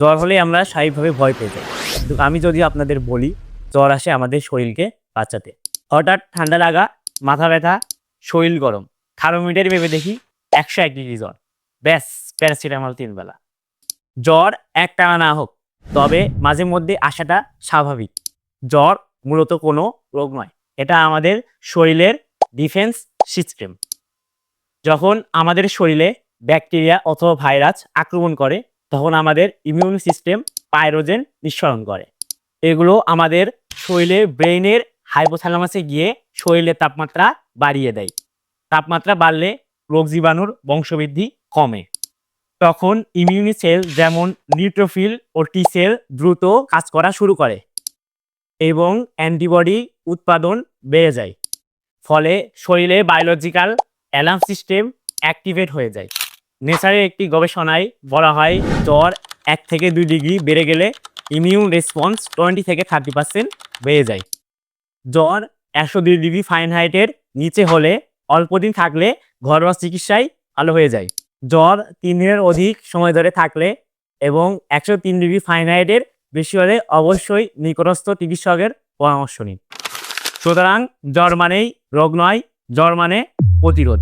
জ্বর হলে আমরা স্বাভাবিকভাবে ভয় পেয়ে যাই। কিন্তু আমি যদি আপনাদের বলি, জ্বর আসে আমাদের শরীরকে বাঁচাতে। হঠাৎ ঠান্ডা লাগা, মাথা ব্যথা, শরীর গরম। থার্মোমিটার ভেবে দেখি একশো এক ডিগ্রি জ্বর। ব্যাস, প্যারাসিটামল তিন বেলা। জ্বর এক টানা না হোক, তবে মাঝে মধ্যে আসাটা স্বাভাবিক। জ্বর মূলত কোনো রোগ নয়, এটা আমাদের শরীরের ডিফেন্স সিস্টেম। যখন আমাদের শরীরে ব্যাকটেরিয়া অথবা ভাইরাস আক্রমণ করে তখন আমাদের ইমিউন সিস্টেম পাইরোজেন নিঃসরণ করে। এগুলো আমাদের শরীরে ব্রেইনের হাইপোথ্যালামাসে গিয়ে শরীরের তাপমাত্রা বাড়িয়ে দেয়। তাপমাত্রা বাড়লে রোগ জীবাণুর বংশবৃদ্ধি কমে। তখন ইমিউনি সেল যেমন নিউট্রোফিল ও টি সেল দ্রুত কাজ করা শুরু করে এবং অ্যান্টিবডি উৎপাদন বেড়ে যায়। ফলে শরীরে বায়োলজিক্যাল অ্যালার্ম সিস্টেম অ্যাক্টিভেট হয়ে যায়। নেচারের একটি গবেষণায় বলা হয় জ্বর এক থেকে দুই ডিগ্রি বেড়ে গেলে ইমিউন রেসপন্স টোয়েন্টি থেকে থার্টি পার্সেন্ট বেড়ে যায়। জ্বর একশো দুই ডিগ্রি ফাইনহাইটের নিচে হলে অল্প দিন থাকলে ঘরোয়া চিকিৎসায় ভালো হয়ে যায়। জ্বর তিন দিনের অধিক সময় ধরে থাকলে এবং একশো তিন ডিগ্রি ফাইনহাইটের বেশি হলে অবশ্যই নিকটস্থ চিকিৎসকের পরামর্শ নিন। সুতরাং জ্বর মানেই রোগ নয়, জ্বর মানে প্রতিরোধ।